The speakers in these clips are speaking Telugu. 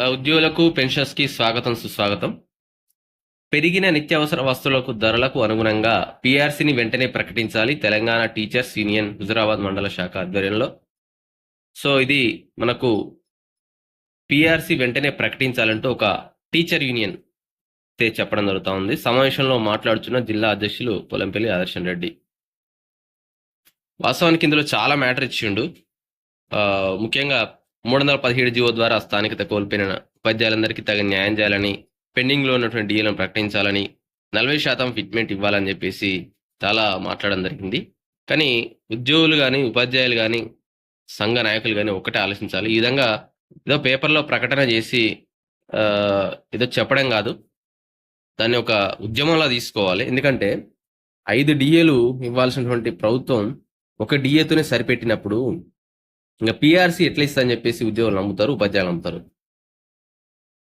ఉద్యోగులకు ఉద్యోగులకు పెన్షన్స్కి స్వాగతం సుస్వాగతం. పెరిగిన నిత్యావసర వస్తువులకు ధరలకు అనుగుణంగా పీఆర్సీని వెంటనే ప్రకటించాలి తెలంగాణ టీచర్స్ యూనియన్ హుజరాబాద్ మండల శాఖ ఆధ్వర్యంలో. సో ఇది మనకు పీఆర్సీ వెంటనే ప్రకటించాలంటూ ఒక టీచర్ యూనియన్ చెప్పడం జరుగుతూ ఉంది. సమావేశంలో మాట్లాడుతున్న జిల్లా అధ్యక్షులు పొలంపల్లి ఆదర్శన్ రెడ్డి. వాస్తవానికి ఇందులో చాలా మ్యాటర్ ఇచ్చిండు. ముఖ్యంగా మూడు వందల పదిహేడు జీవో ద్వారా స్థానికత కోల్పోయిన ఉపాధ్యాయులందరికీ తగిన న్యాయం చేయాలని పెండింగ్లో ఉన్నటువంటి డీలను ప్రకటించాలని నలభై శాతం ఫిట్మెంట్ ఇవ్వాలని చెప్పేసి చాలా మాట్లాడడం జరిగింది. కానీ ఉద్యోగులు కానీ ఉపాధ్యాయులు కానీ సంఘ నాయకులు కానీ ఒకటే ఆలోచించాలి. ఈ విధంగా ఏదో పేపర్లో ప్రకటన చేసి ఏదో చెప్పడం కాదు. దాన్ని ఒక ఉద్యమంలా తీసుకోవాలి. ఎందుకంటే ఐదు డిఏలు ఇవ్వాల్సినటువంటి ప్రభుత్వం ఒక డిఏతోనే సరిపెట్టినప్పుడు ఇంకా పిఆర్సీ ఎట్లా ఇస్తా అని చెప్పేసి ఉద్యోగులు నమ్ముతారు ఉపాధ్యాయులు నమ్ముతారు.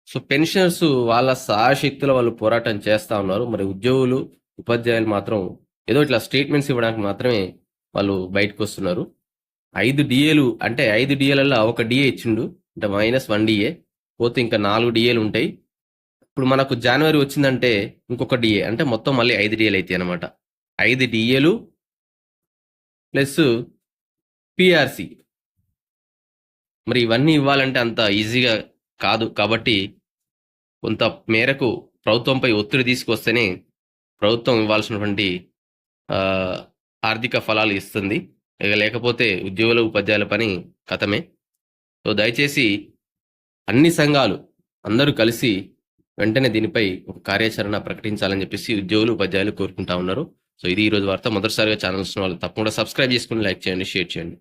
సో పెన్షనర్స్ వాళ్ళ సహశక్తుల వాళ్ళు పోరాటం చేస్తా ఉన్నారు. మరి ఉద్యోగులు ఉపాధ్యాయులు మాత్రం ఏదో ఇట్లా స్టేట్మెంట్స్ ఇవ్వడానికి మాత్రమే వాళ్ళు బయటకు వస్తున్నారు. ఐదు డిఏలు అంటే ఐదు డిఏలలో ఒక డిఏ ఇచ్చిండు అంటే మైనస్ వన్ డిఏ పోతే ఇంకా నాలుగు డిఏలు ఉంటాయి. ఇప్పుడు మనకు జనవరి వచ్చిందంటే ఇంకొక డిఏ అంటే మొత్తం మళ్ళీ ఐదు డిఏలు అవుతాయి అనమాట ఐదు డిఏలు ప్లస్ పిఆర్సి మరి ఇవన్నీ ఇవ్వాలంటే అంత ఈజీగా కాదు. కాబట్టి కొంత మేరకు ప్రభుత్వంపై ఒత్తిడి తీసుకొస్తేనే ప్రభుత్వం ఇవ్వాల్సినటువంటి ఆర్థిక ఫలాలు ఇస్తుంది. ఇక లేకపోతే ఉద్యోగుల ఉపాధ్యాయుల పని కథమే. సో దయచేసి అన్ని సంఘాలు అందరూ కలిసి వెంటనే దీనిపై ఒక కార్యాచరణ ప్రకటించాలని చెప్పేసి ఉద్యోగులు ఉపాధ్యాయులు కోరుకుంటా ఉన్నారు. సో ఇది ఈరోజు వార్త. మొదటిసారిగా ఛానల్స్ వాళ్ళు తప్పకుండా సబ్స్క్రైబ్ చేసుకుని లైక్ చేయండి షేర్ చేయండి.